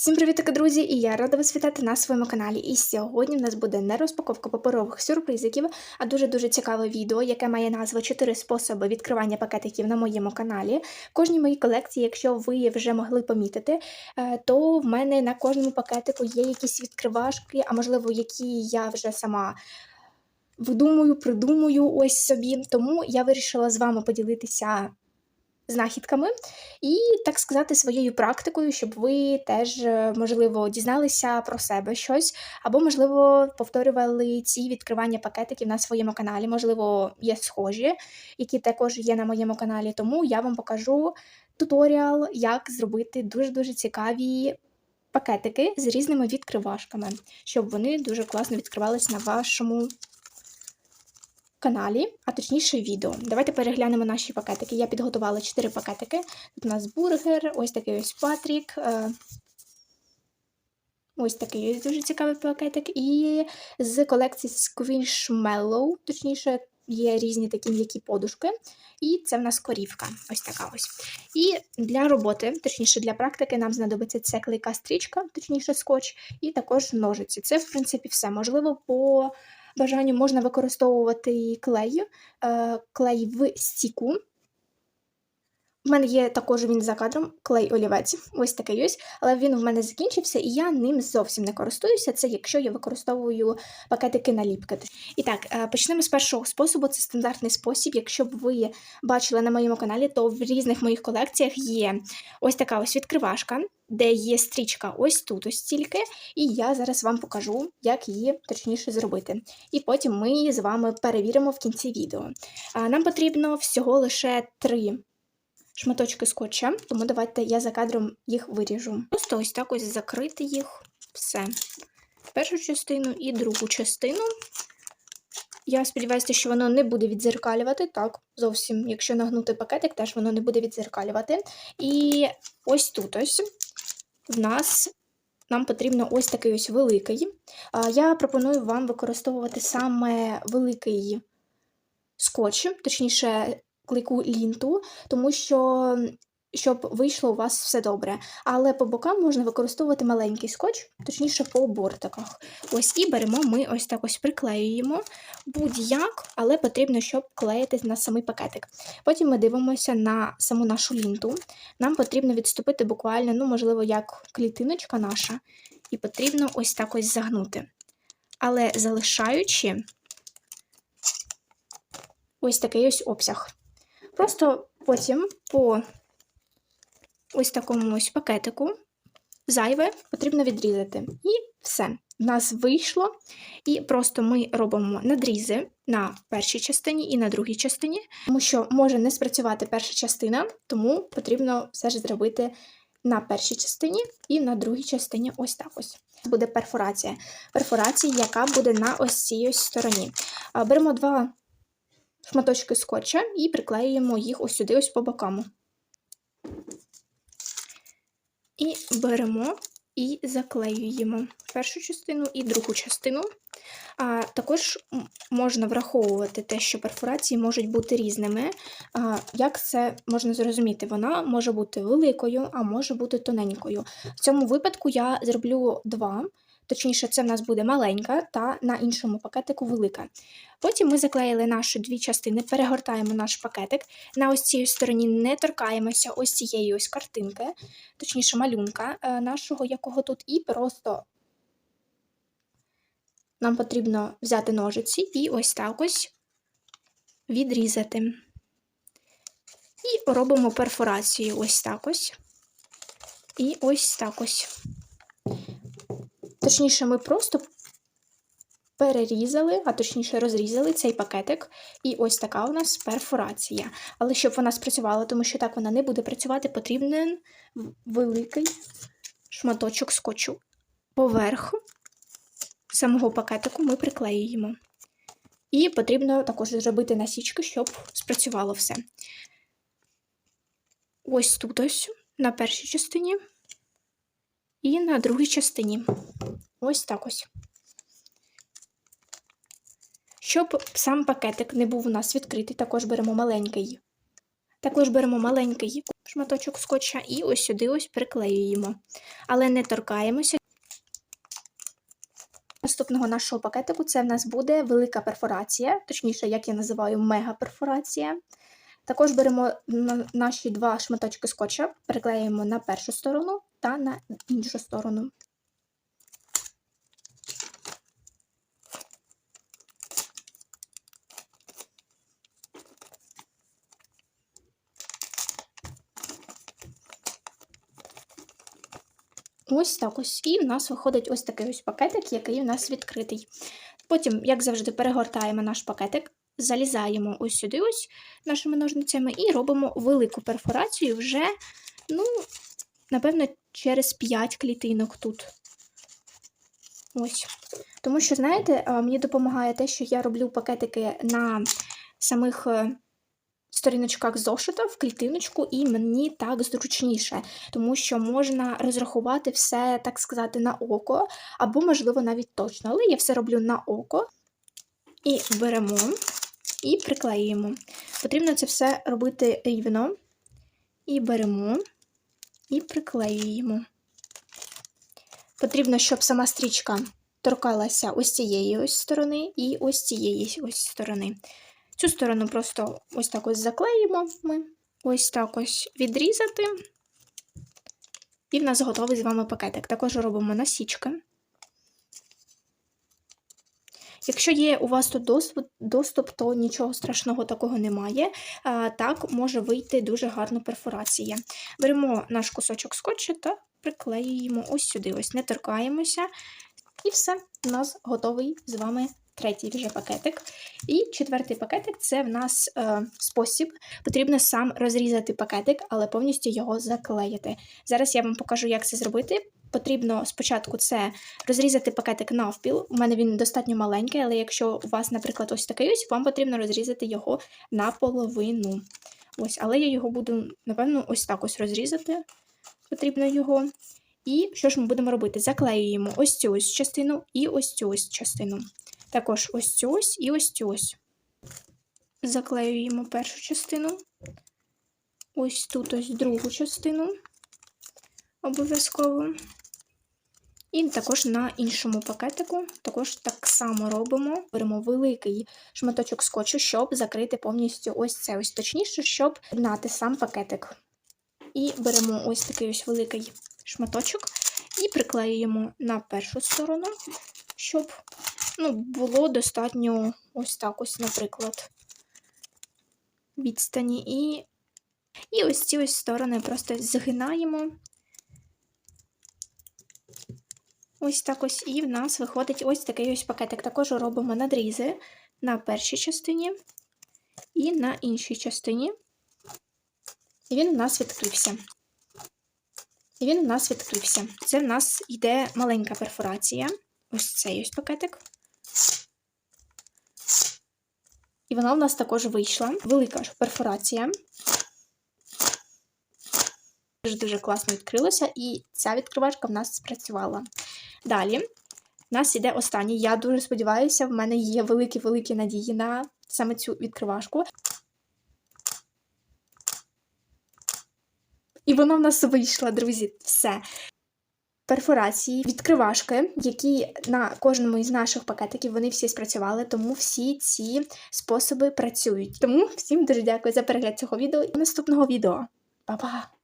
Всім привітки, друзі! І я рада вас вітати на своєму каналі. І сьогодні в нас буде не розпаковка паперових сюрпризиків, а дуже-дуже цікаве відео, яке має назву «4 способи відкривання пакетиків на моєму каналі. Кожній моїй колекції, якщо ви вже могли помітити, е, то в мене на кожному пакетику є якісь відкривашки, а можливо, які я вже сама. Видумую, придумую ось собі. Тому я вирішила з вами поділитися знахідками і, так сказати, своєю практикою, щоб ви теж, е, можливо, дізналися про себе щось, або, можливо, повторювали ці відкривання пакетиків на своєму каналі. Можливо, є схожі, які також є на моєму каналі. Тому я вам покажу туторіал, як зробити дуже-дуже цікаві. Пакетики з різними відкривашками, щоб вони дуже класно відкривались на вашому каналі, а точніше відео. Давайте переглянемо наші пакетики. Я підготувала 4 пакетики. Тут у нас бургер, ось такий ось Патрік. е, Ось такий ось дуже цікавий пакетик. І з колекції Squishmallow, точніше, є різні такі м'які подушки. І це в нас корівка. Ось така ось. І для роботи, точніше, для практики, нам знадобиться це клейка стрічка, точніше, скотч, і також ножиці. Це, в принципі, все. Можливо, по бажанню можна використовувати клей, е, клей в стіку. У мене є також він за кадром клей олівець, ось такий ось, але він в мене закінчився, і я ним зовсім не користуюся. Це якщо я використовую пакетики наліпки. І так, е, почнемо з першого способу. Це стандартний спосіб. Якщо б ви бачили на моєму каналі, то в різних моїх колекціях є ось така ось відкривашка, де є стрічка ось тут, ось тільки. І я зараз вам покажу, як її точніше зробити. І потім ми з вами перевіримо в кінці відео. Нам потрібно всього лише три шматочки скотча, тому давайте я за кадром їх виріжу. Просто ось так ось закрити їх все. Першу частину і другу частину. Я сподіваюся, що воно не буде відзеркалювати. Так, зовсім, якщо нагнути пакетик, теж воно не буде відзеркалювати. І ось тут ось в нас. Нам потрібно ось такий ось великий. Я пропоную вам використовувати саме великий скотч, точніше, клейку лінту, тому що щоб вийшло у вас все добре. Але по бокам можна використовувати маленький скотч, точніше по бортиках. Ось і беремо, ми ось так ось приклеюємо будь-як, але потрібно, щоб клеїти на самий пакетик. Потім ми дивимося на саму нашу лінту. Нам потрібно відступити буквально, ну, можливо, як клітиночка наша, і потрібно ось так ось загнути. Але залишаючи ось такий ось обсяг. Просто потім по ось такому ось пакетику зайве потрібно відрізати. І все. В нас вийшло. І просто ми робимо надрізи на першій частині і на другій частині, тому що може не спрацювати перша частина, тому потрібно все ж зробити на першій частині і на другій частині ось так ось. Буде перфорація. Перфорація, яка буде на ось цій ось стороні. Беремо два шматочки скотча і приклеюємо їх ось сюди, ось по бокам. І беремо і заклеюємо першу частину і другу частину. А Також можна враховувати те, що перфорації можуть бути різними. А, Як це можна зрозуміти? Вона може бути великою, а може бути тоненькою. В цьому випадку я зроблю два. Точніше, це в нас буде маленька та на іншому пакетику велика. Потім ми заклеїли наші дві частини, перегортаємо наш пакетик. На ось цій стороні не торкаємося ось цієї ось картинки, точніше, малюнка е, нашого, якого тут, і просто нам потрібно взяти ножиці і ось так ось відрізати. І робимо перфорацію ось так ось. І ось так ось. Точніше, ми просто перерізали, а точніше розрізали цей пакетик. І ось така у нас перфорація. Але щоб вона спрацювала, тому що так вона не буде працювати, потрібен великий шматочок скотчу. Поверх самого пакетику ми приклеюємо. І потрібно також зробити насічки, щоб спрацювало все. Ось тут ось на першій частині і на другій частині. Ось так ось. Щоб сам пакетик не був у нас відкритий, також беремо маленький. Також беремо маленький шматочок скотча і ось сюди ось приклеюємо. Але не торкаємося. Наступного нашого пакетику це в нас буде велика перфорація, точніше, як я називаю, мега-перфорація. Також беремо наші два шматочки скотча, приклеюємо на першу сторону та на іншу сторону. Ось так ось. І в нас виходить ось такий ось пакетик, який у нас відкритий. Потім, як завжди, перегортаємо наш пакетик, залізаємо ось сюди, ось нашими ножницями, і робимо велику перфорацію вже, ну, напевно, через 5 клітинок тут. Ось. Тому що, знаєте, мені допомагає те, що я роблю пакетики на самих е, сторіночках зошита в клітиночку, і мені так зручніше, тому що можна розрахувати все, так сказати, на око, або, можливо, навіть точно. Але я все роблю на око. І беремо і приклеюємо. Потрібно це все робити рівно. І беремо і приклеюємо. Потрібно, щоб сама стрічка торкалася ось цієї ось сторони і ось цієї ось сторони. Цю сторону просто ось так ось заклеїмо ми, ось так ось відрізати. І в нас готовий з вами пакетик. Також робимо насічки. Якщо є у вас тут доступ, то нічого страшного такого немає. Так може вийти дуже гарна перфорація. Беремо наш кусочок скотча та приклеюємо ось сюди. Ось не торкаємося. І все, у нас готовий з вами третій вже пакетик. І четвертий пакетик це в нас е, спосіб. Потрібно сам розрізати пакетик, але повністю його заклеїти. Зараз я вам покажу, як це зробити. Потрібно спочатку це розрізати пакетик навпіл. У мене він достатньо маленький, але якщо у вас, наприклад, ось такий ось, вам потрібно розрізати його наполовину. Ось, але я його буду, напевно, ось так ось розрізати. Потрібно його. І що ж ми будемо робити? Заклеюємо ось цю ось частину і ось цю ось частину. Також ось цю ось і ось цю ось. Заклеюємо першу частину. Ось тут ось другу частину. Обов'язково. І також на іншому пакетику також так само робимо. Беремо великий шматочок скотчу, щоб закрити повністю ось це. Ось точніше, щоб з'єднати сам пакетик. І беремо ось такий ось великий шматочок і приклеюємо на першу сторону, щоб ну, було достатньо ось так ось, наприклад, відстані. І, і ось ці ось сторони просто згинаємо. Ось так ось, і в нас виходить ось такий ось пакетик. Також робимо надрізи на першій частині і на іншій частині. І він у нас відкрився. І він у нас відкрився. Це в нас йде маленька перфорація. Ось цей ось пакетик. І вона у нас також вийшла. Велика ж перфорація. Дуже-дуже класно відкрилося, і ця відкривачка в нас спрацювала. Далі, в нас іде останній. Я дуже сподіваюся, в мене є великі-великі надії на саме цю відкривашку. І вона в нас вийшла, друзі. Все. Перфорації, відкривашки, які на кожному із наших пакетиків вони всі спрацювали, тому всі ці способи працюють. Тому всім дуже дякую за перегляд цього відео і наступного відео. Па-па!